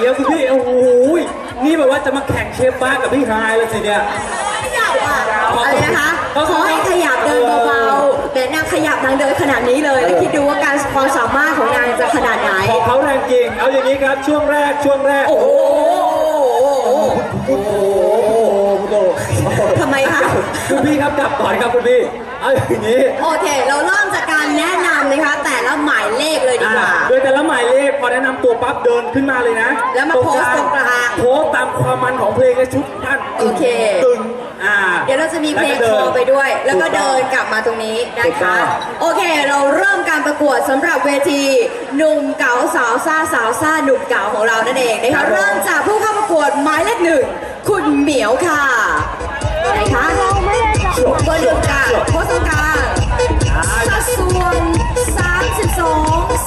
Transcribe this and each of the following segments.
เดี๋ยวคุณพี่โอ้โหนี่แบบว่าจะมาแข่งเชฟบ้ากับพี่ฮายแล้วสิเนี่ยอะไรนะคะขอให้ขยับเดินเบาๆแต่นางขยับนางเดินขนาดนี้เลยแล้วคิดดูว่าการความสามารถของนางจะขนาดไหนขอเขาแรงจริง เอาอย่างนี้ครับช่วงแรกช่วงแรก โอ้โหโอ้โหคุณโด ทำไมคะ คุณพี่ครับกลับก่อนครับคุณพี่เอาอย่างนี้โอเค เราเริ่มจากการแนะนำนะคะ แต่ละหมายเลขเลยดีอ่ากว่า โดยแต่ละหมายเลขพอแนะนำตัวปั๊บเดินขึ้นมาเลยนะแล้วมาโพสต์ตรงกลางโพสต์ตามความมันของเพลงและชุดท่านโอเค ตึงอ่า เดี๋ยวเราจะมีเพลงแวคก็อไปด้วย แล้วก็ถูต้องเดินกลับมาตรงนี้นะถูกต้คะ อง โอเค เราเริ่มการประกวดสำหรับเวทีหนุ่มเก๋าสาวซ่าสาวซ่าหนุ่มเก๋าของเรานั่นเองนะคะ เริ่มจากผู้เข้าประกวดหมายเลขหนึ่งคุณเหมียวค่ะ ไหนคะเบอร์หนึ่งค่ะโพสต์ตรงกลางสัดส่วน32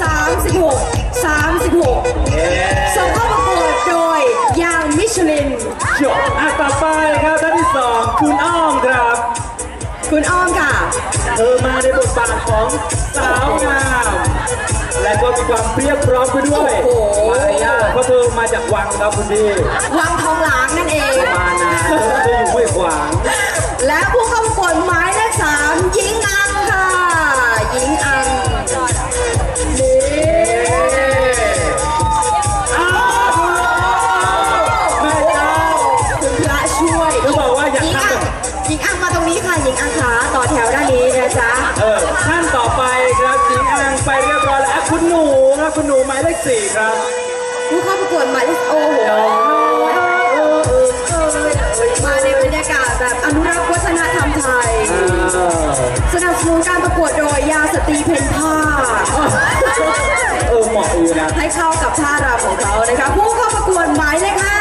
36 36ส่งเข้าประกวดโดยยางมิชลิน จบอะต่อไปครับท่านที่สองคุณอ้อมครับ คุณอ้อมค่ะ เธอมาในบทบาทของสาวงาม และก็มีความเรียบพร้อมไปด้วยโอ้โห มารยาทเพราะเธอมาจากวังครับคุณพี่วังทองหลางนั่นเอง มานะเธออยู่ ห้วยขวาง และผู้เข้าประกวดหมายเลขสามหญิงอังค่ะหญิงอังนี่อ้าวแม่เจ้าคุณพระช่วยเขาบอกว่าอยากหญิงทำอัแบงบหญิงอังมาตรงนี้ค่ะหญิงอังขาต่อแถวด้านนี้นะจ๊ะเออท่านต่อไปครับหญิงอังไปเรียบร้อยแล้วอะคุณหนูครับคุณหนูหมายเลขสี่ครับผู้เข้าประกวดหมายเลขโอ้โห สนับสนุนการประกวดโดยยาสตรีเพนผ้า เออเหมาะอยู่นะ ให้เข้ากับท่ารำของเขานะคะผู้เข้าประกวดหมายเลขห้า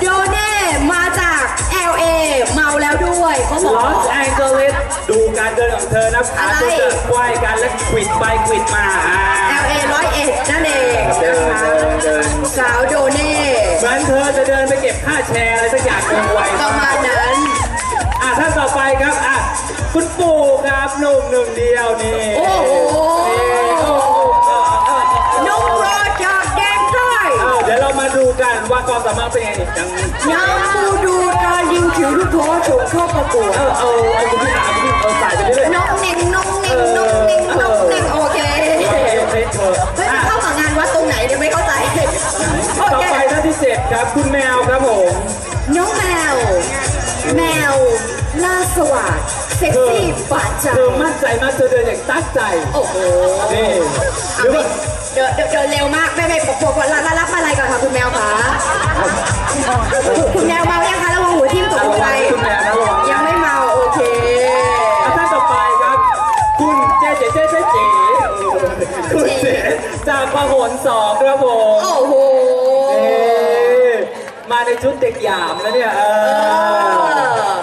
โดเน่มาจาก LA เมาแล้วด้วยเขาบลอกอสแองเจลิสดูการเดินของเธอนะขาอะไรตัวจะไหวกันแล้วควิดไปควิดมาอ่า LA ร้อยเอ็ดนั่นเองเดินะนคะเดินเดิน สาวโดเน่ เหมือนเธอจะเดินไปเก็บค่าแชร์อะไรสักอย่างหนึ่งไวประมาณนั้น อะท่านต่อไปครับอะคุณปู่ครับหนุ่มหนึ่งเดียวนี่โอ้โห นี่โอ้โหเออเออเออน้องโรดจากแดงใต้เอาเดี๋ยวเรามาดูกันว่าความสามารถเป็นยังไงยังยังบูดูการยิงผิวลูกโทษถูกเข้าประกวดเออเอาเอาคุณพี่อาคุณพี่เอาใส่ไปเรื่อยๆน้องเน่งน้องเน่งน้องเน่งน้องเน่งโอเคโอเคโอเคเธอเฮ้ยอะเข้ากับงานวัดตรงไหนเนี่ยไม่เข้าใจโอต่อเคไปท่านที่เจ็ดครับคุณแมวครับผมน้องแมว แมวหน้าสว่างเซ็กซี่บาดใจ เธอมั่นใจมากเธอเดินอย่างตั้งใจโอ้โห นี่หเอารือไปว่าเดินเดินเดินเร็วมากไม่ไม่ปกปกรับรับรับอะไรก่อนค่ะคุณแมวคะคุณแมวเมายังคะระวังหัวทิ่มตกลงไปคุณแมวนะระวังยังไม่เมาโอเคอะท่านต่อไปครับ คุณเจ๊เจ๊เจ๊เจ๊เจ๊คุณเจ๊จากพหลสองครับผมโอ้โหนี่ มาในชุดเด็กหยามแล้วเนี่ยเอเอออ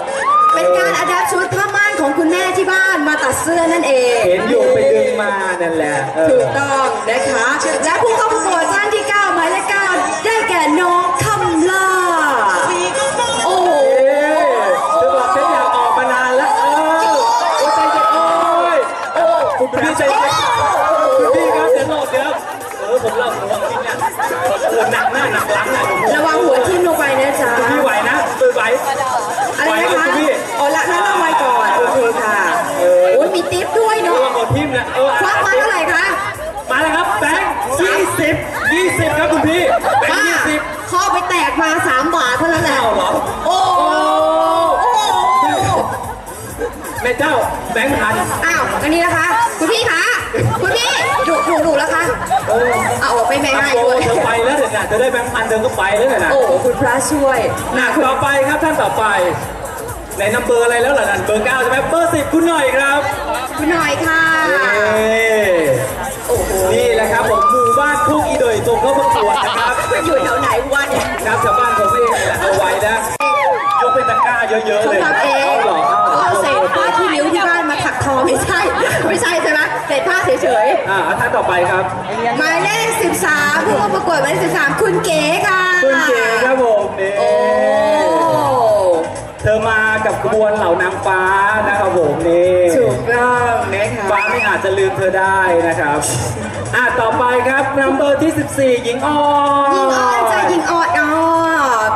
เป็นการอัดแอปชุดผ้าม่านของคุณแม่ที่บ้านมาตัดเสื้อนั่นเอง เห็นอยู่ไปดึงมานั่นแหละเออถูกต้องนะคะ และผู้เข้าประกวดท่านที่ 9 หมายเลข9ได้แก่น้องคำล่าโอ้โหเอ๊ะเธอบอกฉันอยากออกมานานแล้วเออโอ้ยใจเย็นโอ้ยโอ้คุณพี่ใจเย็นคุณพี่ครับเดี๋ยวโหลดเดี๋ยวเออผมเล่าผมว่าจริงเนี่ยเออหนักหน้าหนักหลังหน่อย ระวังหัวทิ่มลงไปนะจ๊ะคุณพี่ไหวนะคือไหวอะไรไหวนะคุคะณพี่โอ้ละนั่นเอาไว้ก่อน โอเคค่ะโอ้ยมีติ๊บด้วยระเนาะวังหัวทิ่มนะเออควักมาเท่าไหร่คะ มาแล้วครับแบงค์ยี่สิบยี่สิบครับคุณพี่แบงป้าค์ยี่สิบข้อไปแตกมา3บาทเท่านั้นแหละเอาเหรอโอ้โหโอ้โหแม่เจ้าแบงค์พันอ้าว อันนี้นะคะ คุณพี่คะคุณพี่ ดุดุดุแล้วคะโอ้เอาออกไปไม่อาได้โกด้วย เธอไปแล้วเดี๋ยวนะเธอได้แบงค์พันเธอก็ไปแล้วเนี่ยนะโอ้คุณพระช่วย หนักต่อไปครับท่านต่อไปไหนนำเบอร์อะไรแล้วล่ะนั่นเบอร์เก้าใช่ไหมเบอร์สิบคุณหน่อยครับคุณหน่อยค่ะนี่โอ้โหนี่แหละครับผมหมู่บ้านทุ่งอีโดยส่งเข้าประกวดนะครับ มันอยู่แถวไหนวะเนี่ย ครับชาวบ้านผมเองแหละเอาไว้นะยกเป็นตะกร้าเยอะๆเขาเลยทำเองาหรอเขาเอาเศษผ้ ต่อไปครับ หมายเลข13ผู้เข้าประกวดหมายเลข13 คุณเก๋ค่ะ คุณเก๋ครับผมน่เธอมากับขบวนเหล่านางฟ้านะครับผมนี่ถูกต้องนะคะฟ้าไม่อาจจะลืมเธอได้นะครับ อะต่อไปครับนัมเบอร์ที่ 14 หญิงออหญิงออนจะหญิงออดอ๋อ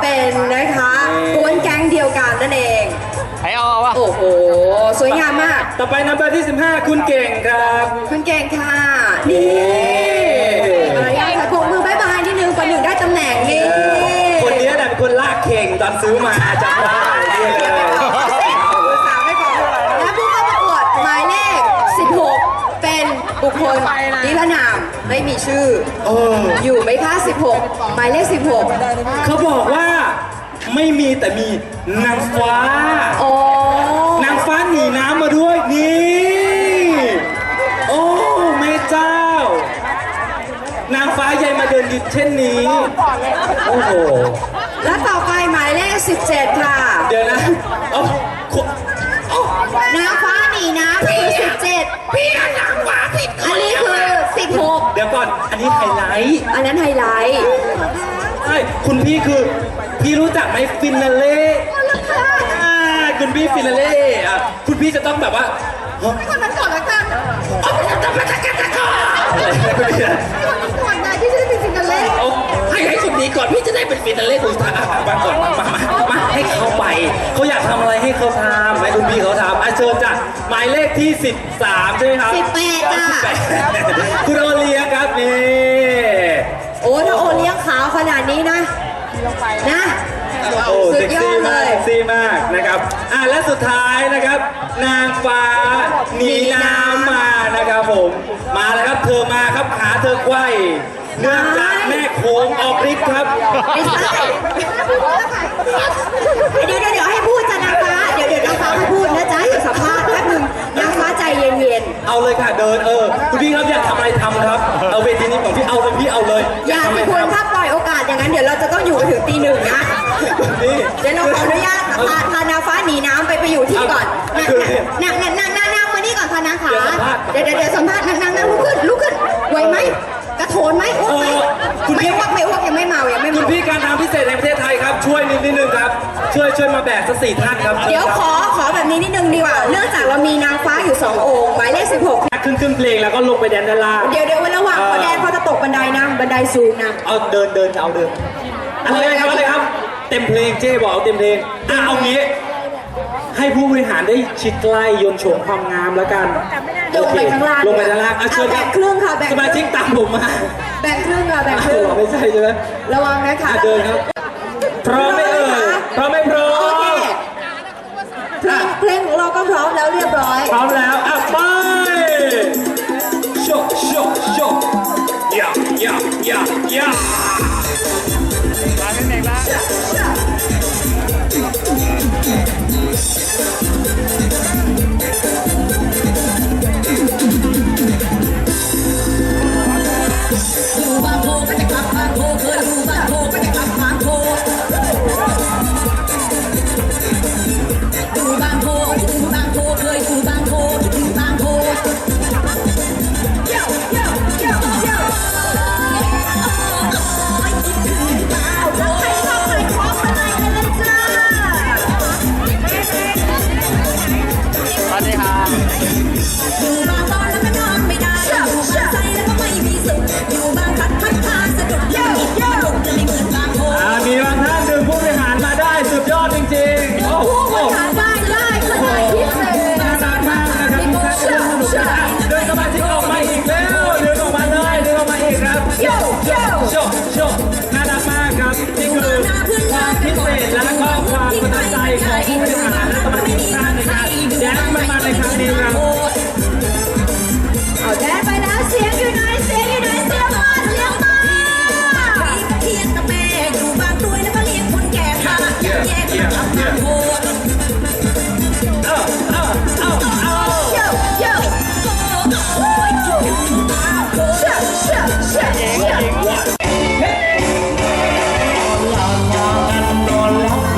เป็นนะคะกวนแก๊งเดียวกันนั่นเอง เอาเอาวะโอ้โห สวยงามมาก ต่อไปนัมเบอร์ที่ 15 คุณเก่งครับคุณเก่งค่ะ นี่อะไรอย่างคกมือบายบายนิดนึงกว่าหนึ่งได้ตำแหน่งนี่ คนนี้แหละเป็นคนลากเข่งตอนซื้อมาจำได้เลยและผู้ประกวดหมายเลข 16 เป็นบุคคลนิรนามไม่มีชื่อ อยู่ไม่มคะ 16 หมายเลข 16 เขาบอกว่า ไม่มีแต่มีนางฟ้า โอ้นางฟ้าหนีน้ำมาด้วยนี่ โอ้แม่เจ้า นางฟ้าใหญ่มาเดินดินเช่นนี้ โอ้โห และต่อไปหมายเลข 17 ค่ะ เดี๋ยวนะเอ้าคุนางฟ้าหนีน้ำคือ 17 พี่นางฟ้าผิดอันนี้คือ 16 เดี๋ยวก่อน อันนี้ไฮไลท์ อันนั้นไฮไลท์ใช่คุณพี่คือพี่รู้จักไหมฟินาเล่อ่าคุณพี่ฟินาเล่อะคุณพี่จะต้องแบบว่าฮะคนนั้นก่อนละกันอะไรนะคุณพี่อะก่อนนายที่จะได้เป็นฟินาเล่เอาให้ให้คนนี้ก่อนพี่จะได้เป็นฟินาเล่คุณตามาก่อนมามามามาให้เขาไปเขาอยากทำอะไรให้เขาทำให้คุณพี่เขาทำอะเชิญจ้ะหมายเลขที่ 13 ใช่ไหมครับ18จ้ะ18คุณโอ อะและสุดท้ายนะครับ นางฟ้าหนีน้ำมานะครับผม มาแล้วครับ เธอมาครับขาเธอไขว้เนื่องจากแม่โค้งออกฤทธิ์ครับ ไม่ใช่เดี๋ยวเดี๋ยวเดี๋ยวให้พูดจ้ะนางฟ้า เดี๋ยวเดี๋ยวนางฟ้าให้พูดนะจ๊ะเดี๋ยวสัมภาษณ์แป๊บหนึงนางฟ้าใจเย็นเอาเลยค่ะเดินเออคุณพี่ครับอยากทำอะไรทำครับ เอาเวทีนี้ของพี่เอาเลยพี่เอาเลยๆ อย่าทำอะไรที่คุณทำ ถ้าปล่อยโอกาสอย่างนั้นเดี๋ยวเราจะต้องอยู่กันถึงตีหนึ่งนะ นี่เดี๋ยวเราขออนุญาตพาพานางฟ้า หนีน้ำไปไปอยู่ที่ก่อนนั่งนั่งนั่งนั่งนั่งมานี่ก่อนค่ะนางขาเดี๋ยวเดี๋ยวเดี๋ยวสัมภาษณ์นั่งนั่งนั่งลุกขึ้นลุกขึ้นไหวไหมกระโถนไหมอ้วกไหมไม่อ้วกไม่อ้วกยังไม่เมายังไม่คุณเมาพี่การทางพิเศษในประเทศไทยครับ ช่วยนิดนิดนึงครับ ช่วยช่วยมาแบกสักสี่ท่านครับ เดี๋ยวขอขอแบบนี้นิดนึงดีกว่า เนื่องจากเรามีนางฟ้าอยู่2องค์หมายเลขขึ้นขึ้นเพลงแล้วก็ลงไปแดนด้านล่าง16เดี๋ยวเดี๋ยวระหว่างเขาแดนเขาจะตกบันไดนะบันไดสูงนะเอาเดินเดินจะเอาเดินอะไรครับอะไรครับ เต็มเพลงเจ๊บอกเอาเต็มเพลงอะเอางี้ ให้ผู้บริหารได้ชิดใกล้โยนโฉมความงามแล้วกันลงไปข้างล่างลงไปด้านล่างอะเชิญคแบ่รับงครึ่งค่ะแบ่งสมาชิกตามผมมาแบ่งครึ่งค่ะแบ่งอ้าครึ่งวไม่ใช่ใช่ไหมระวังนะคะอะเดินครับ พร้อมไหมเอ่ยพร้อมไหมพร้อโอเคม เพลงเพลงของเราก็พร้อมแล้วเรียบร้อย พร้อมแล้วอะไปโชว์โชว์โชว์ย่าย่าย่าย่า Thank you.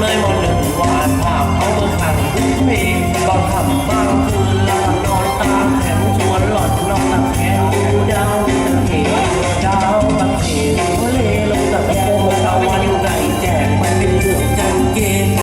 name on.